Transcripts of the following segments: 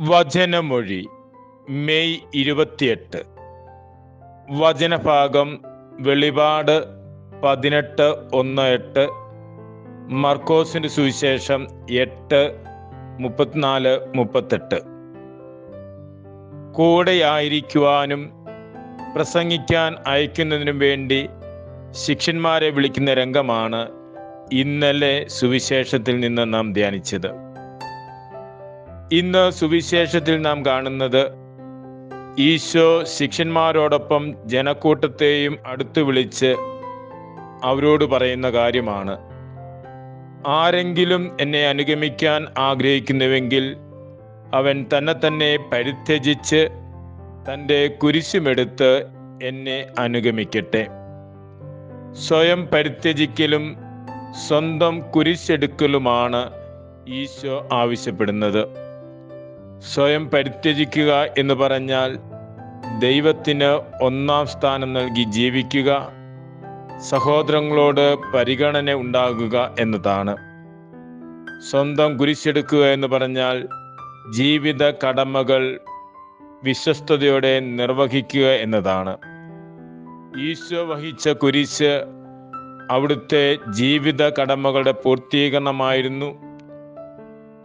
വചനമൊഴി. May ഇരുപത്തിയെട്ട്. വചനഭാഗം വെളിപാട് പതിനെട്ട് ഒന്ന് എട്ട്. മർക്കോസിന്റെ സുവിശേഷം എട്ട് മുപ്പത്തിനാല് മുപ്പത്തെട്ട്. കൂടെയായിരിക്കുവാനും പ്രസംഗിക്കാൻ അയക്കുന്നതിനും വേണ്ടി ശിഷ്യന്മാരെ വിളിക്കുന്ന രംഗമാണ് ഇന്നലെ സുവിശേഷത്തിൽ നിന്ന് നാം ധ്യാനിച്ചത്. ഇന്ന് സുവിശേഷത്തിൽ നാം കാണുന്നത് ഈശോ ശിഷ്യന്മാരോടൊപ്പം ജനക്കൂട്ടത്തെയും അടുത്തു വിളിച്ച് അവരോട് പറയുന്ന കാര്യമാണ്. ആരെങ്കിലും എന്നെ അനുഗമിക്കാൻ ആഗ്രഹിക്കുന്നുവെങ്കിൽ അവൻ തന്നെ തന്നെ പരിത്യജിച്ച് തന്റെ കുരിശുമെടുത്ത് എന്നെ അനുഗമിക്കട്ടെ. സ്വയം പരിത്യജിക്കലും സ്വന്തം കുരിശെടുക്കലുമാണ് ഈശോ ആവശ്യപ്പെടുന്നത്. സ്വയം പരിത്യജിക്കുക എന്ന് പറഞ്ഞാൽ ദൈവത്തിന് ഒന്നാം സ്ഥാനം നൽകി ജീവിക്കുക സഹോദരങ്ങളോട് പരിഗണന ഉണ്ടാകുക എന്നതാണ്. സ്വന്തം കുരിശെടുക്കുക എന്ന് പറഞ്ഞാൽ ജീവിത കടമകൾ വിശ്വസ്തയോടെ നിർവഹിക്കുക എന്നതാണ്. ഈശോ വഹിച്ച കുരിശ് അവിടുത്തെ ജീവിത കടമകളുടെ പൂർത്തീകരണമായിരുന്നു.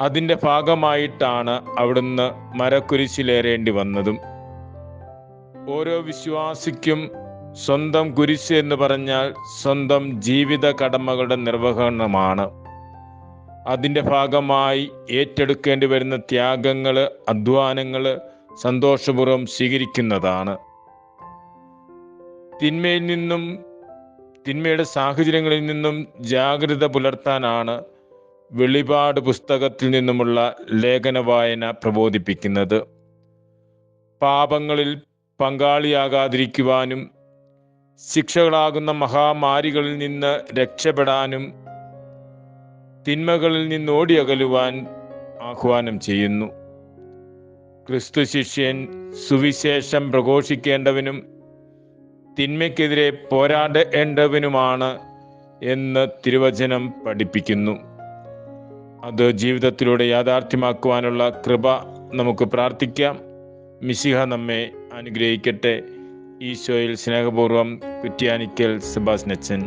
അതിന്റെ ഭാഗമായിട്ടാണ് അവിടുന്ന് മരക്കുരിശിലേറേണ്ടി വന്നതും. ഓരോ വിശ്വാസിക്കും സ്വന്തം കുരിശ് എന്ന് പറഞ്ഞാൽ സ്വന്തം ജീവിത കടമകളുടെ നിർവഹണമാണ്. അതിന്റെ ഭാഗമായി ഏറ്റെടുക്കേണ്ടി വരുന്ന ത്യാഗങ്ങൾ അധ്വാനങ്ങൾ സന്തോഷപൂർവം സ്വീകരിക്കുന്നതാണ്. തിന്മയിൽ നിന്നും തിന്മയുടെ സാഹചര്യങ്ങളിൽ നിന്നും ജാഗ്രത പുലർത്താനാണ് വെളിപാട് പുസ്തകത്തിൽ നിന്നുമുള്ള ലേഖന വായന പ്രബോധിപ്പിക്കുന്നത് പാപങ്ങളിൽ പങ്കാളിയാകാതിരിക്കുവാനും ശിക്ഷകളാകുന്ന മഹാമാരികളിൽ നിന്ന് രക്ഷപ്പെടാനും തിന്മകളിൽ നിന്ന് ഓടിയകലുവാൻ ആഹ്വാനം ചെയ്യുന്നു. ക്രിസ്തു ശിഷ്യൻ സുവിശേഷം പ്രഘോഷിക്കേണ്ടവനും തിന്മയ്ക്കെതിരെ പോരാടേണ്ടവനുമാണ് എന്ന് തിരുവചനം പഠിപ്പിക്കുന്നു. അത് ജീവിതത്തിലൂടെ യാഥാർത്ഥ്യമാക്കുവാനുള്ള കൃപ നമുക്ക് പ്രാർത്ഥിക്കാം. മിശിഹ നമ്മെ അനുഗ്രഹിക്കട്ടെ. ഈശോയിൽ സ്നേഹപൂർവം കുറ്റ്യാനിക്കൽ സെബാസ്നച്ചൻ